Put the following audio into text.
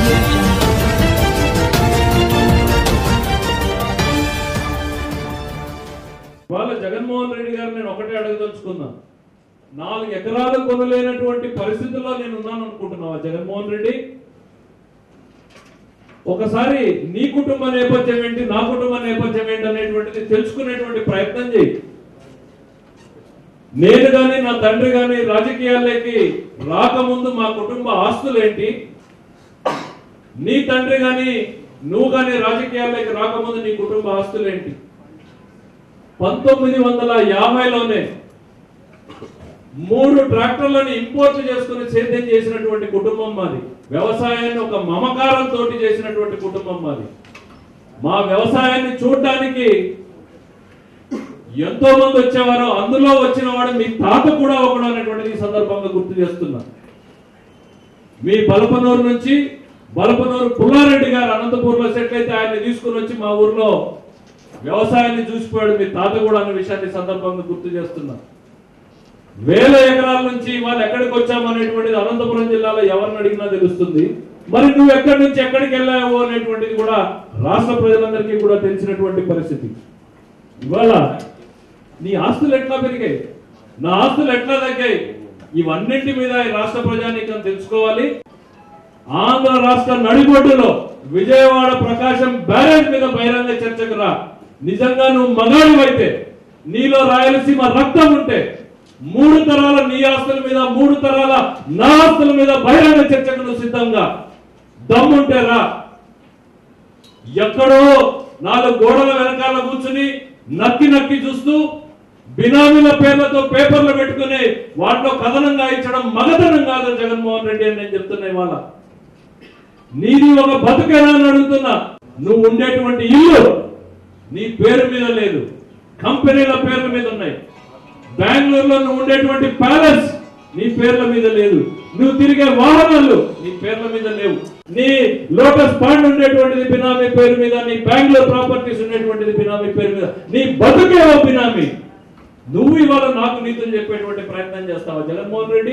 ఇవాళ వాళ్ళ జగన్మోహన్ రెడ్డి గారు నేను ఒకటే అడగదలుచుకున్నా. నాలుగు ఎకరాలు కొనలేనటువంటి పరిస్థితుల్లో నేను ఉన్నాను అనుకుంటున్నావా జగన్మోహన్ రెడ్డి? ఒకసారి నీ కుటుంబ నేపథ్యం ఏంటి నా కుటుంబ నేపథ్యం ఏంటి అనేటువంటిది తెలుసుకునేటువంటి ప్రయత్నం చేయి. నేను కానీ నా తండ్రి కానీ రాజకీయాల్లోకి రాకముందు మా కుటుంబ ఆస్తులేంటి నీ తండ్రి కానీ నువ్వు కానీ రాజకీయాల్లోకి రాకముందు నీ కుటుంబ ఆస్తులేంటి? పంతొమ్మిది వందల యాభైలోనే మూడు ట్రాక్టర్లను ఇంపోర్ట్ చేసుకుని సేద్యం చేసినటువంటి కుటుంబం మాది. వ్యవసాయాన్ని ఒక మమకారంతో చేసినటువంటి కుటుంబం మాది. మా వ్యవసాయాన్ని చూడటానికి ఎంతో మంది వచ్చేవారు అందులో వచ్చిన వాడు మీ తాత కూడా ఒకడు అనేటువంటిది ఈ సందర్భంగా గుర్తు చేస్తున్నా. మీ బలపనూరు నుంచి బలపనూరు పుల్లారెడ్డి గారు అనంతపూర్లో సెటిల్ అయితే ఆయన్ని తీసుకుని వచ్చి మా ఊర్లో వ్యవసాయాన్ని చూసిపోయాడు మీ తాత కూడా అన్న విషయాన్ని సందర్భంగా గుర్తు చేస్తున్నా. వేల ఎకరాల నుంచి వాళ్ళు ఎక్కడికి వచ్చామనేటువంటిది అనంతపురం జిల్లాలో ఎవరిని అడిగినా తెలుస్తుంది. మరి నువ్వు ఎక్కడి నుంచి ఎక్కడికి వెళ్ళావు అనేటువంటిది కూడా రాష్ట్ర ప్రజలందరికీ కూడా తెలిసినటువంటి పరిస్థితి. ఇవాళ నీ ఆస్తులు ఎట్లా పెరిగాయి? నా ఆస్తులు ఎట్లా తగ్గాయి? ఇవన్నింటి మీద ఈ రాష్ట్ర ప్రజానీకం తెలుసుకోవాలి. ఆంధ్ర రాష్ట్ర నడిబొడ్డులో విజయవాడ ప్రకాశం బ్యారేజ్ మీద బహిరంగ చర్చకు రా. నిజంగా నువ్వు మగాడివైతే నీలో రాయలసీమ రక్తం ఉంటే మూడు తరాల నీ ఆస్తుల మీద మూడు తరాల నా ఆస్తుల మీద బహిరంగ చర్చకు నువ్వు సిద్ధంగా. దమ్ముంటే రా. ఎక్కడో నాలుగు గోడల వెనకాల కూర్చుని నక్కి నక్కి చూస్తూ బినామీల పేర్లతో పేపర్లు పెట్టుకుని వాటిలో కథనంగా ఇచ్చడం మగతనం కాదు జగన్మోహన్ రెడ్డి అని నేను చెప్తున్నా ఇవాళ. నీది ఒక బతుకేనా అని అడుగుతున్నా. నువ్వు ఉండేటువంటి ఇల్లు నీ పేరు మీద లేదు. కంపెనీల పేర్ల మీద ఉన్నాయి. బెంగళూరులో నువ్వు ఉండేటువంటి ప్యాలెస్ నీ పేర్ల మీద లేదు. నువ్వు తిరిగే వాహనాలు నీ పేర్ల మీద లేవు. నీ లోటస్ పాండ్ ఉండేటువంటిది బినామీ పేరు మీద నీ బెంగళూరు ప్రాపర్టీస్ ఉండేటువంటిది బినామీ పేరు మీద నీ బతుకేవో బినామీ. నువ్వు ఇవాళ నాకు నీతులు చెప్పేటువంటి ప్రయత్నం చేస్తావా జగన్మోహన్ రెడ్డి?